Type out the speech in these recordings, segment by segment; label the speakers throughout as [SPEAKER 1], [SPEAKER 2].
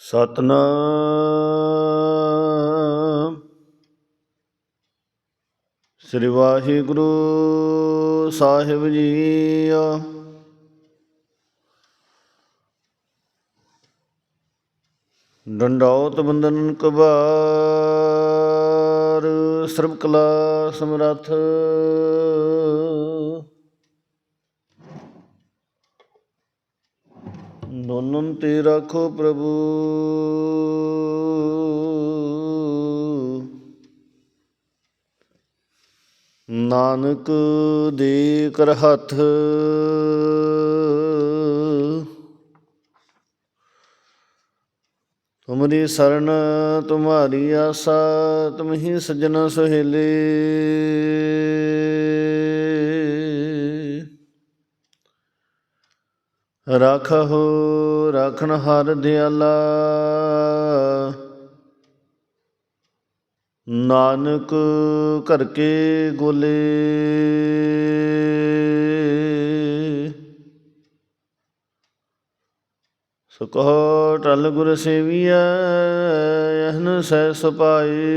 [SPEAKER 1] ਸਤਨਾਮ। ਸ੍ਰੀ ਵਾਹਿਗੁਰੂ ਸਾਹਿਬ ਜੀ ਡੰਡੌਤ ਬੰਦਨ ਕਬਾਰ ਸਰਬ ਕਲਾ ਸਮਰੱਥ। ਦੋਨਨ ਤੇ ਰੱਖੋ ਪ੍ਰਭੂ। ਨਾਨਕ ਦੇ ਕਰ ਹੱਥ। ਤੁਮਰੀ ਸ਼ਰਨ, ਤੁਮਾਰੀ ਆਸਾ ਤੁਮਹੀ ਸਜਣ ਸੁਹੇਲੇ। ਰਾਖਹੁ, ਰਾਖਣ ਹਰ ਦਿਆਲਾ। ਨਾਨਕ ਘਰ ਕੇ ਗੋਲੇ। ਸੁਖੋ ਕਹੋ ਟਲ ਗੁਰ ਸੇਵੀਐ ਯਹਨ ਸਹਿ ਸੁਪਾਏ।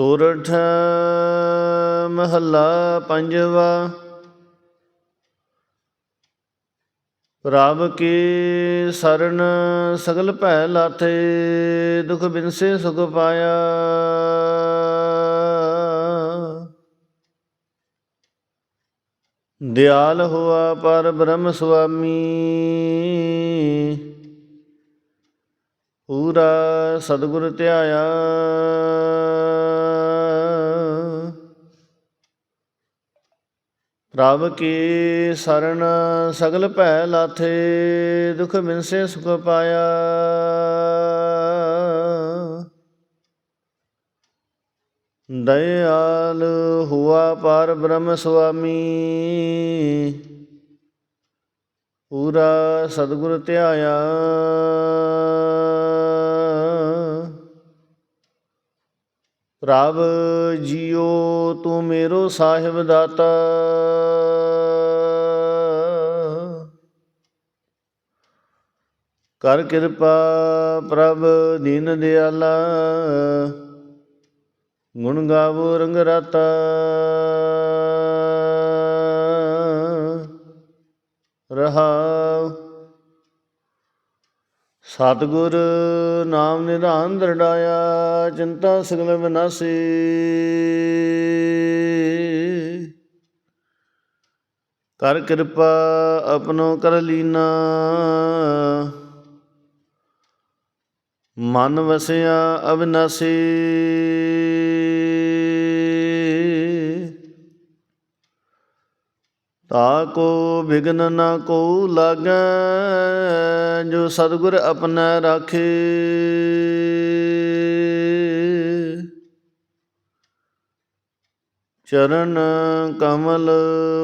[SPEAKER 1] ਸੋਰਠ ਮਹੱਲਾ ਪੰਜਵਾ। ਪ੍ਰਭ ਕੀ ਸਰਨ ਸਗਲ ਭੈ ਲਾਥੇ, ਦੁਖ ਬਿਨਸੇ ਸੁਖ ਪਾਇਆ। ਦਿਆਲ ਹੋਆ ਪਰ ਬ੍ਰਹਮ ਸੁਆਮੀ। ਪੂਰਾ ਸਤਿਗੁਰ ਧਿਆਇਆ। ਪ੍ਰਭ ਕੀ ਸਰਣ ਸਗਲ ਭੈ ਲਾਥੇ, ਦੁਖ ਬਿਨਸੇ ਸੁਖ ਪਾਇਆ। ਦਇਆਲ ਹੁਆ ਪਰ ਬ੍ਰਹਮ ਸੁਆਮੀ, ਪੂਰਾ ਸਤਿਗੁਰ ਧਿਆਇਆ। ਪ੍ਰਭ ਜੀਓ ਤੂੰ ਮੇਰੋ ਸਾਹਿਬ ਦਾਤਾ ਕਰ ਕਿਰਪਾ ਪ੍ਰਭ ਦੀਨ ਦਿਆਲਾ। ਗੁਣ ਗਾਵੋ ਰੰਗ ਰਾਤਾ। ਰਹਾਉ। ਸਤਿਗੁਰ ਨਾਮ ਨਿਧਾਨ ਦਰੜਾਇਆ ਚਿੰਤਾ ਸਗਲ ਵਿਨਾਸੀ। ਕਰ ਕਿਰਪਾ ਆਪਣੋ ਕਰ ਲੀਨਾ। ਮਨ ਵਸਿਆ ਅਵਨਾਸ਼ੀ। ਤਾ ਕੋ ਵਿਗਨ ਨ ਕੋ ਲਾਗੈ, ਜੋ ਸਤਿਗੁਰ ਆਪਣਾ ਰਾਖੇ। ਚਰਨ ਕਮਲ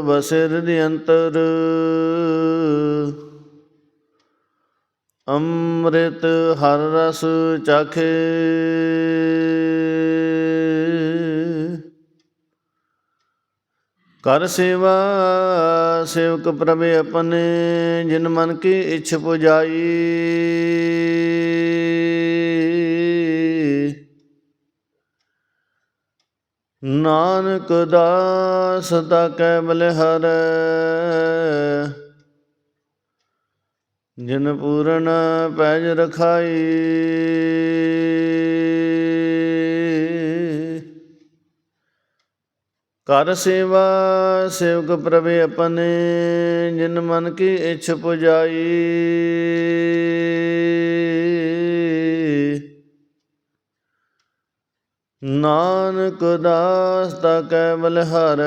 [SPEAKER 1] ਬਸਿਰ ਦੇ ਅੰਤਰ ਅੰਮ੍ਰਿਤ ਹਰ ਰਸ ਚਖੇ। ਕਰ ਸੇਵਾ, ਸੇਵਕ ਪ੍ਰਭੇ ਆਪਣੇ, ਜਿਨ ਮਨ ਕੀ ਇੱਛ ਪੁਜਾਈ। ਨਾਨਕ ਦਾਸ ਦਾ ਕੈ ਬਲਿਹਰੈ। ਜਿਨ ਪੂਰਨ ਪੈਜ ਰਖਾਈ। ਕਰ ਸੇਵਾ ਸੇਵਕ ਪ੍ਰਭ ਆਪਣੇ, ਜਿਨ ਮਨ ਕੀ ਇੱਛ ਪੁਜਾਈ। ਨਾਨਕ ਦਾਸ ਤਾ ਕੈ ਬਲਿਹਾਰੈ।